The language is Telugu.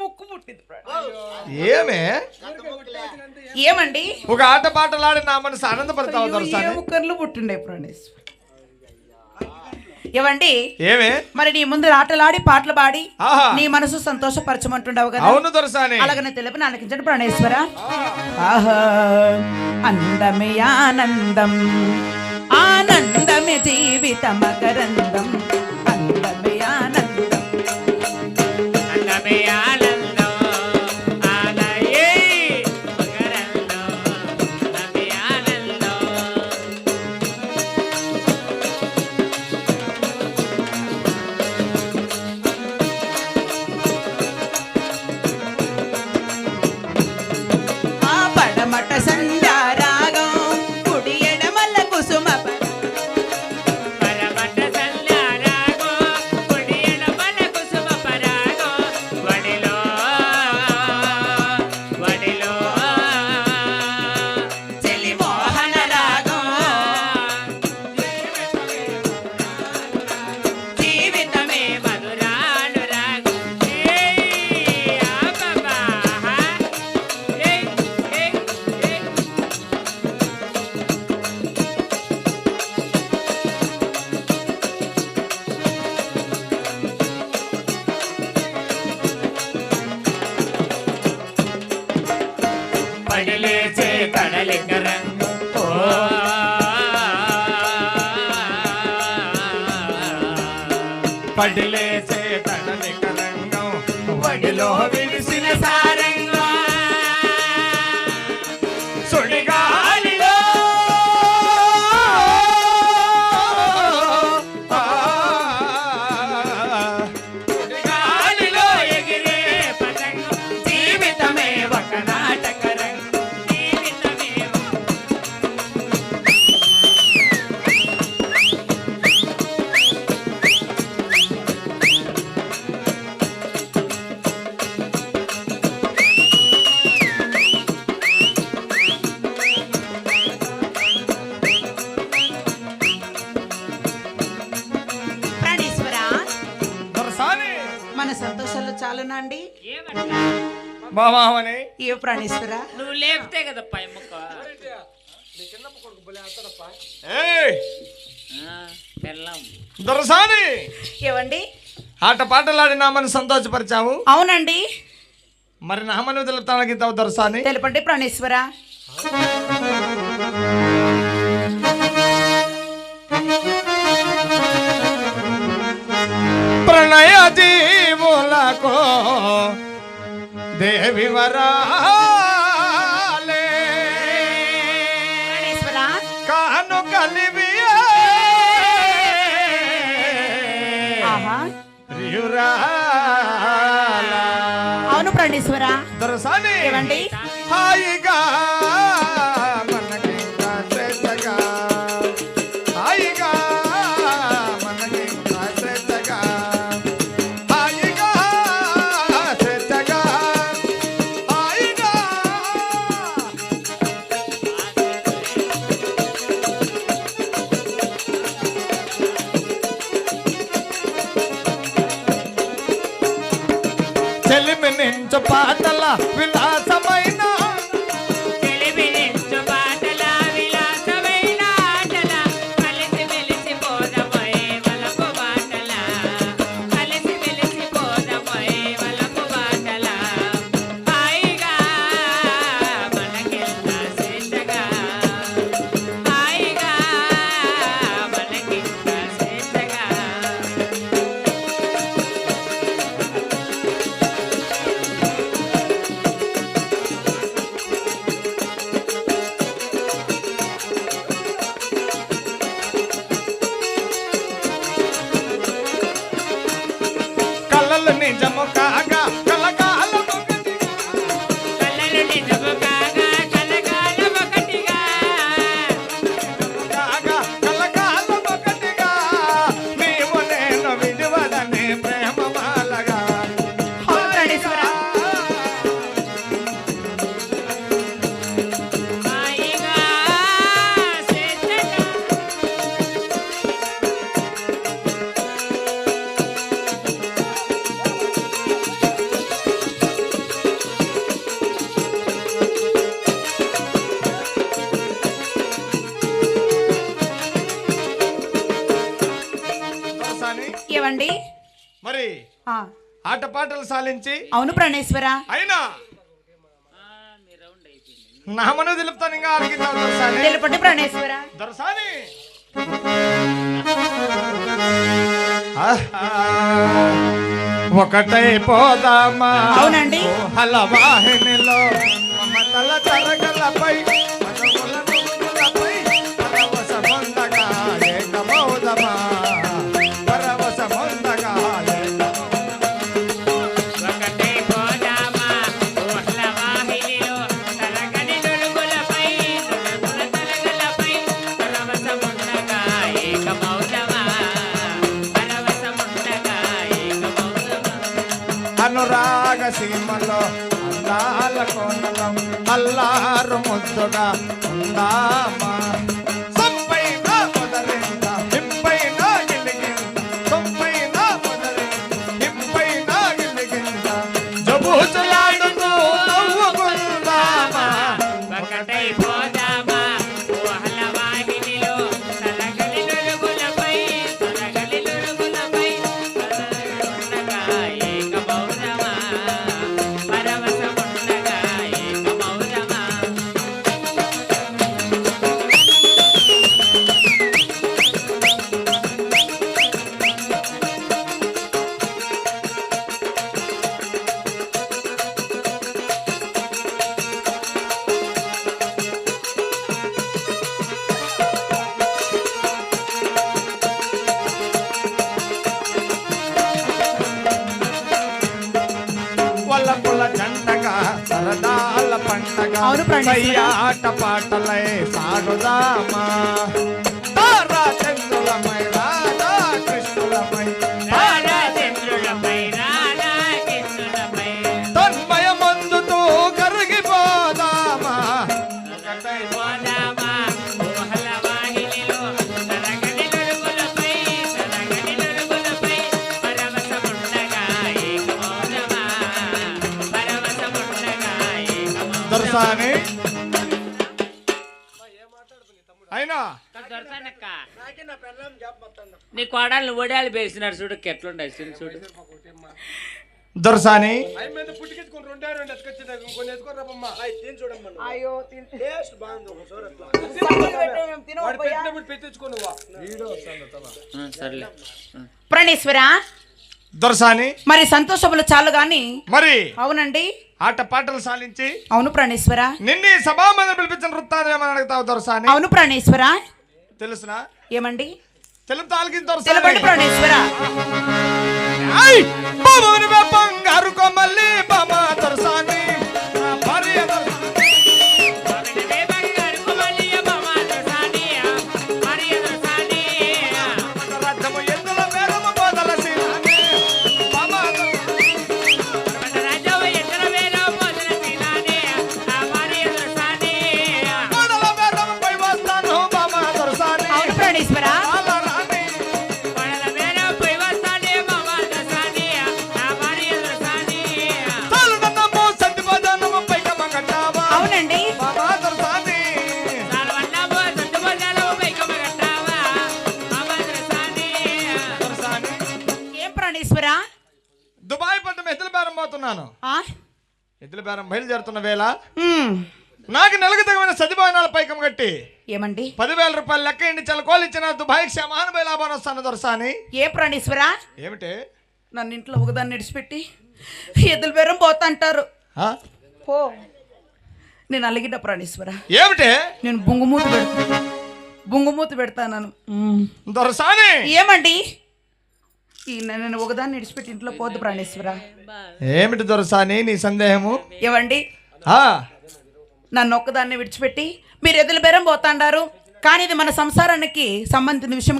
ముక్కు పుట్టింది ఏమే? ఏమండి? ఒక ఆట పాటలాడి నా మనసు ఆనందపడతావు అయ్యో, దొరసాని. ఏ ముక్కర్లు పుట్టిండే ప్రాణేశ్వర ఏవండి ఏమే? మరి నీ ముందు ఆటలాడి పాటలు పాడి ఆహా. నీ మనసు సంతోషపరచమంటుండవు కదా? అవును దొరసాని. అలాగనే తెలిపి నాలకించండి ప్రాణేశ్వర. ఆహా అందమే ఆనందం ఆనందమే జీవిత మకరందం. పడిలేచే కడలిక రంగు ఓ. పడిలేసే తడలిక రంగం వడిలో విడిసిన సారంగా. సుడిగా మన సంతోషాలు చాలునా అండి? ఏ ప్రాణేశ్వర? నువ్వు లేపితే కదా దొరసాని! ఏవండి? ఆట పాటలాడి నా మనసు సంతోషపరిచావు? అవునండి. మరి నా మనవి తెలుపుతానికి దొరసాని? తెలపండి ప్రాణేశ్వర. దేవి వరాలే కాను కలివి అవును ప్రాణేశ్వర దొరసాని. హాయిగా. నించు పాటల ఆటపాటలు సాలించి అవును ప్రాణేశ్వర. అయినా నామను తెలుపుతాను ఇంకా తెలుపండి ప్రాణేశ్వర. దొరసాని? ఆహా. ఒకటై పోదామా? అవునండి. హల వాహినిలో మమతల తరగలపై సీమలో అల్లాల కోనలో అల్లారు ముద్దుగా ఉందామా? జంటగా సరదాల పండగ. అవును, పాటలై సాగుదామా? ఏకమౌదమా దొరసాని అయినా? దొరసానక్క నీ కోడలు ఒడియాలు పేసినాడు చూడు ఎట్లుండే చూడు దొరసాని. ప్రాణేశ్వర? దొరసాని. మరి సంతోషములు చాలు గాని మరి అవునండి. ఆట పాటలు సాలించి అవును ప్రాణేశ్వర. నిన్ని సభామంది పిలిపించిన వృత్తాంతం అడుగుతావు దొరసాని? అవును ప్రాణేశ్వర. తెలుసునా? ఏమండి? తెలుపు తెలపండి ప్రాణేశ్వర. బంగారు కొమ్మల్లి బామ దొరసాని. ఆ? ఎద్దుల బేరం బయలుదేరుతున్న వేళ. నాకు నెలకు తగిన సజిభావనాల పైకం కట్టి ఏమండి? పదివేల రూపాయలు లెక్క ఇండి చలకోలు ఇచ్చిన దుబాయ్ క్షమానుభవ లాభాన్ని వస్తాను దొరసాని. ఏ ప్రాణేశ్వర? ఏమిటి? నన్ను ఇంట్లో ఒకదాన్ని విడిచిపెట్టి ఎద్దుల బేరం పోతా అంటారు ఆ? పో. నేను అలిగిన ప్రాణేశ్వర. ఏమిటి? నేను బుంగుమూతి పెడతా బుంగుమూతి పెడతాను దొరసాని! ఏమండి? ఈ నేను ఒకదాన్ని విడిచిపెట్టి ఇంట్లో పోద్దు ప్రాణేశ్వర. ఏమిటి దొరసాని నీ సందేహము? ఆ నన్ను ఒక్కదాన్ని విడిచిపెట్టి మీరు ఎదుల బేరం పోతాండారు. కానీ ఇది మన సంసారానికి సంబంధించిన విషయం